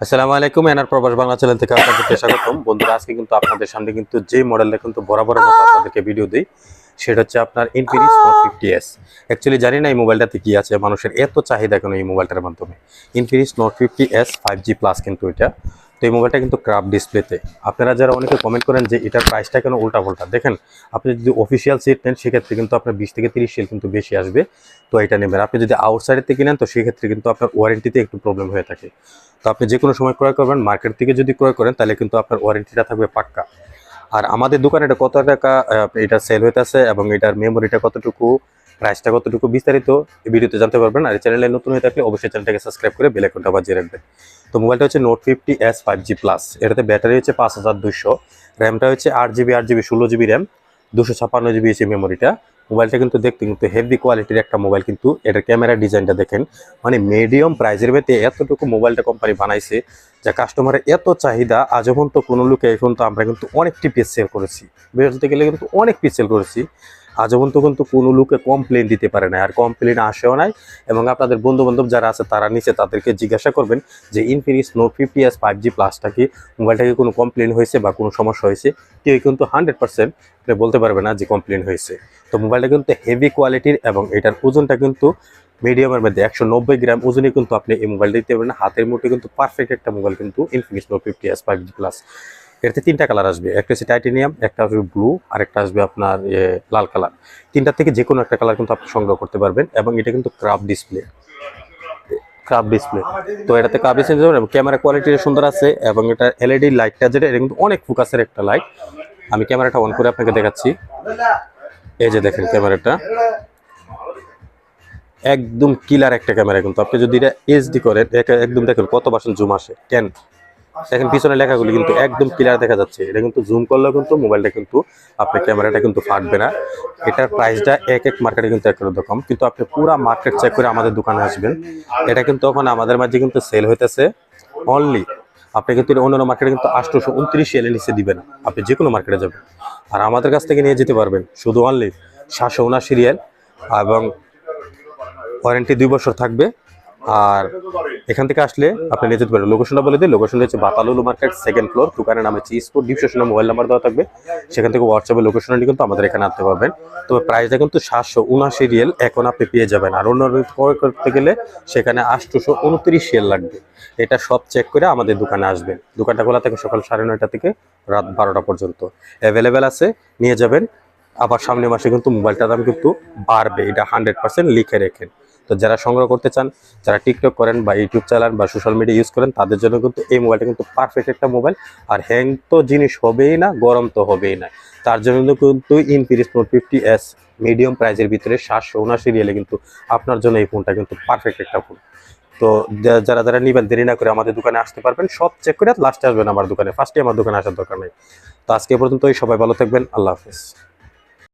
আসসালামু আলাইকুম এনার প্রবাস বাংলা চ্যানেল থেকে আপনাদের স্বাগতম। বন্ধুরা আজকে কিন্তু আপনাদের সামনে কিন্তু যে মডেলটা কিন্তু বরাবর মতো আপনাদেরকে ভিডিও দিই। সেটা হচ্ছে আপনার Infinix note fifty S actually জানি না এই মোবাইলটাতে কি আছে মানুষের এত চাহিদা কেন এই মোবাইলটার মাধ্যমে? Infinix note fifty S five G plus কিন্তু এটা। তো এই মোবাইলটা কিন্তু ক্রাফ ডিসপ্লেতে আপনারা যারা অনেকে কমেন্ট করেন যে এটার প্রাইসটা কেন উল্টা পাল্টা দেখেন আপনি যদি অফিসিয়াল সিট নেন সেক্ষেত্রে কিন্তু আপনার বিশ থেকে তিরিশ সেল কিন্তু বেশি আসবে। তো এটা নেবেন। আপনি যদি আউটসাইডের থেকে নেন তো সেক্ষেত্রে কিন্তু আপনার ওয়ারেন্টিতে একটু প্রবলেম হয়ে থাকে। তো আপনি যে কোনো সময় ক্রয় করবেন মার্কেট থেকে যদি ক্রয় করেন তাহলে কিন্তু আপনার ওয়ারেন্টিটা থাকবে পাক্কা। আর আমাদের দোকানে এটা কত টাকা এটা সেল হইতেছে এবং এটার মেমোরিটা কতটুকু প্রাইসটা কতটুকু বিস্তারিত এই ভিডিওতে জানতে পারবেন। আর চ্যানেলে নতুন হয়ে থাকলে অবশ্যই চ্যানেলটাকে সাবস্ক্রাইব করে বেল আইকনটা বাজিয়ে রাখবেন। তো মোবাইলটা হচ্ছে note fifty S five G plus এটাতে ব্যাটারি হচ্ছে পাঁচ হাজার দুশো র্যামটা হচ্ছে আট জিবি আট জিবি ষোলো জিবি র্যাম দুশো ছাপ্পান্ন জিবি হচ্ছে মেমোরিটা মোবাইলটা কিন্তু দেখতে কিন্তু হেভি কোয়ালিটির একটা মোবাইল কিন্তু এটার ক্যামেরা ডিজাইনটা দেখেন। মানে মিডিয়াম প্রাইজের ভেতরে এতটুকু মোবাইলটা কোম্পানি বানাইছে যা কাস্টমারের এত চাহিদা, আজ পর্যন্ত কোনো লোকে এখন তো আমরা কিন্তু অনেকটি পিস সেল করেছি। বলতে গেলে কিন্তু অনেক পিস সেল করেছি। আজ পর্যন্ত কিন্তু কোনো লোকে কমপ্লেন দিতে পারে না, আর কমপ্লেন আসেও নাই। এবং আপনাদের বন্ধু বান্ধব যারা আছে, তারা নিচে তাদেরকে জিজ্ঞাসা করবেন যে Infinix note fifty S five G প্লাসটা কি মোবাইলটাকে কোনো কমপ্লেন হয়েছে বা কোনো সমস্যা হয়েছে? কেউ কিন্তু হান্ড্রেড পার্সেন্ট বলতে পারবে না যে কমপ্লেন হয়েছে। তো মোবাইলটা কিন্তু হেভি কোয়ালিটির এবং এটার ওজনটা কিন্তু মিডিয়ামের মধ্যে, একশো নব্বই গ্রাম ওজনে কিন্তু আপনি এই মোবাইল দিতে পারবেন। হাতের মুঠে কিন্তু পারফেক্ট একটা মোবাইল কিন্তু Infinix note fifty S five G plus এটাতে তিনটা কালার আসবে। একটা হচ্ছে টাইটেনিয়াম একটা আসবে ব্লু আর একটা আসবে আপনার লাল কালার তিনটা থেকে যে কোনো একটা কালার কিন্তু আপনি সংগ্রহ করতে পারবেন এবং এটা কিন্তু ক্রাফ ডিসপ্লে ক্রাফ ডিসপ্লে তো এটাতে ক্রাফ ডিসপ্লে এবং ক্যামেরা কোয়ালিটি সুন্দর আছে এবং এটা এলইডি লাইটটা যেটা, এটা কিন্তু অনেক ফোকাসের একটা লাইট আমি ক্যামেরাটা অন করে আপনাকে দেখাচ্ছি। এই যে দেখেন ক্যামেরাটা একদম কিলার একটা ক্যামেরা কিন্তু। আপনি যদি এটা এইচডি করেন, একে- একদম দেখেন কত পার্সেন্ট জুম আসে। টেন দেখেন পিছনে লেখাগুলি কিন্তু একদম ক্লিয়ার দেখা যাচ্ছে। এটা কিন্তু জুম করলেও কিন্তু মোবাইলটা কিন্তু আপনার ক্যামেরাটা কিন্তু ফাটবে না। এটার প্রাইসটা এক এক মার্কেটে কিন্তু এক রকম। কিন্তু আপনি পুরো মার্কেট চেক করে আমাদের দোকানে আসবেন। এটা কিন্তু এখন আমাদের মাঝে কিন্তু সেল হইতেছে অনলি আপনি কিন্তু অন্যান্য মার্কেটে কিন্তু আটশোশো উনত্রিশ এলের নিচে দিবে না আপনি যে কোনো মার্কেটে যাবেন। আর আমাদের কাছ থেকে নিয়ে যেতে পারবেন। শুধু অনলি সাতশো উনাশি রিয়াল এবং ওয়ারেন্টি দুই বছর থাকবে। আর এখান থেকে আসলে আপনি নিয়ে যেতে পারেন। লোকেশনটা বলে দিই। লোকেশন হচ্ছে বাতালুলু মার্কেট সেকেন্ড ফ্লোর দোকানের নাম হচ্ছে স্পোর্ট ডিপসেশনে মোবাইল নাম্বার দেওয়া থাকবে। সেখান থেকে হোয়াটসঅ্যাপে লোকেশনটি কিন্তু আমাদের এখানে আনতে পারবেন। তবে প্রাইসটা কিন্তু সাতশো উনআশি রিয়েল এখন আপনি পেয়ে যাবেন। আর অন্য ক্রয় করতে গেলে সেখানে আটশোশো উনত্রিশ রিয়েল লাগবে। এটা সব চেক করে আমাদের দোকানে আসবেন। দোকানটা খোলা থাকে সকাল সাড়ে নয়টা থেকে রাত বারোটা পর্যন্ত। অ্যাভেলেবেল আছে, নিয়ে যাবেন। আবার সামনের মাসে কিন্তু মোবাইলটার দাম কিন্তু বাড়বে। এটা হান্ড্রেড পার্সেন্ট লিখে রেখেন। তো যারা সংগ্রহ করতে চান, যারা টিকটক করেন বা ইউটিউব চালান বা সোশ্যাল মিডিয়া ইউজ করেন, তাদের জন্য কিন্তু এই মোবাইলটা কিন্তু পারফেক্ট একটা মোবাইল আর হ্যাং তো জিনিস হবেই না, গরম তো হবেই না। তার জন্য কিন্তু Infinix note fifty S medium প্রাইজের ভিতরে সাতশো উনাশি রিয়েলে কিন্তু আপনার জন্য এই ফোনটা কিন্তু পারফেক্ট একটা ফোন তো যারা যারা নিবেন, দেরি না করে আমাদের দোকানে আসতে পারবেন। সব চেক করে লাস্টে আসবেন আমার দোকানে। ফার্স্টে আমার দোকানে আসার দরকার নেই। তো আজকে পর্যন্তই। সবাই ভালো থাকবেন। আল্লাহ হাফেজ।